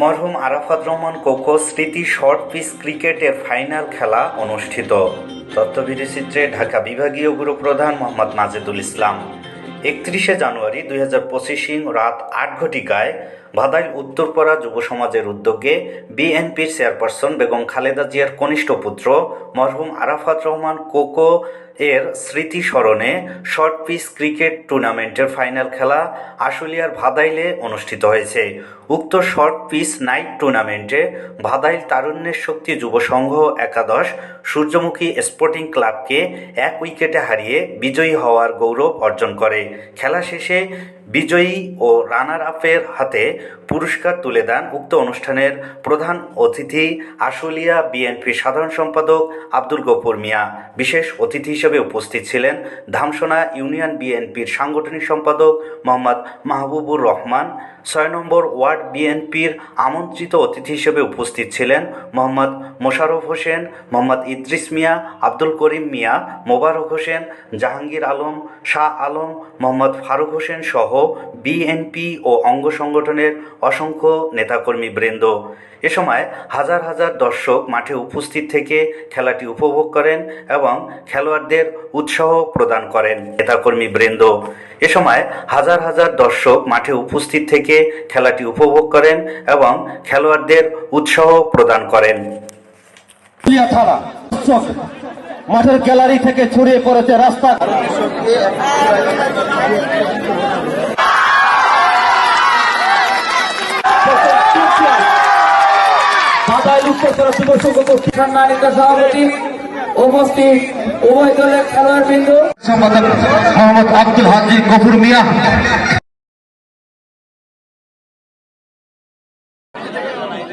মরহুম আরাফাত রহমান কোকো স্মৃতি short pitch ক্রিকেটের ফাইনাল খেলা অনুষ্ঠিত। তথ্যভিত্তি চিত্রে ঢাকা বিভাগীয় গুরু প্রধান মোহাম্মদ মাজেদুল ইসলাম। একত্রিশে জানুয়ারি দুই হাজার পঁচিশিং রাত আট ঘটিকায় ভাদাইল উত্তরপাড়া যুব সমাজের উদ্যোগে বিএনপির চেয়ারপারসন বেগম খালেদা জিয়ার কনিষ্ঠ পুত্র মরহুম আরাফাত রহমান কোকো এর স্মৃতি স্মরণে শর্ট পিচ ক্রিকেট টুর্নামেন্টের ফাইনাল খেলা আশুলিয়ার ভাদাইলে অনুষ্ঠিত হয়েছে। উক্ত শর্ট পিচ নাইট টুর্নামেন্টে ভাদাইল তারুণ্যের শক্তি যুব সংঘ একাদশ সূর্যমুখী স্পোর্টিং ক্লাবকে এক উইকেটে হারিয়ে বিজয়ী হওয়ার গৌরব অর্জন করে। খেলা শেষে বিজয়ী ও রানার আপের হাতে পুরস্কার তুলে দেন উক্ত অনুষ্ঠানের প্রধান অতিথি আশুলিয়া বিএনপি সাধারণ সম্পাদক আব্দুল গফুর মিয়া। বিশেষ অতিথি হিসেবে উপস্থিত ছিলেন ধামসোনা ইউনিয়ন বিএনপির সাংগঠনিক সম্পাদক মোহাম্মদ মাহবুবুর রহমান। ছয় নম্বর ওয়ার্ড বিএনপির আমন্ত্রিত অতিথি হিসেবে উপস্থিত ছিলেন মোহাম্মদ মোশাররফ হোসেন, মোহাম্মদ ইদ্রিস মিয়া, আব্দুল করিম মিয়া, মোবারক হোসেন, জাহাঙ্গীর আলম, শাহ আলম, মোহাম্মদ ফারুক হোসেন সহ বিএনপি ও অঙ্গ সংগঠনের অসংখ্য নেতাকর্মী বৃন্দ। এ সময় হাজার হাজার দর্শক মাঠে উপস্থিত থেকে খেলাটি উপভোগ করেন এবং খেলোয়াড়দের উৎসাহ প্রদান করেন নেতাকর্মী বৃন্দ। এ সময় হাজার হাজার দর্শক মাঠে উপস্থিত থেকে খেলাটি উপভোগ করেন এবং খেলোয়াড়দের উৎসাহ প্রদান করেন। মাঠের গ্যালারি থেকে ছড়িয়ে পড়েছে রাস্তা। উপস্থিত। উভয় দলের খেলোয়াড় বিন্দু। মোহাম্মদ আব্দুল হাজি গফুর মিয়া।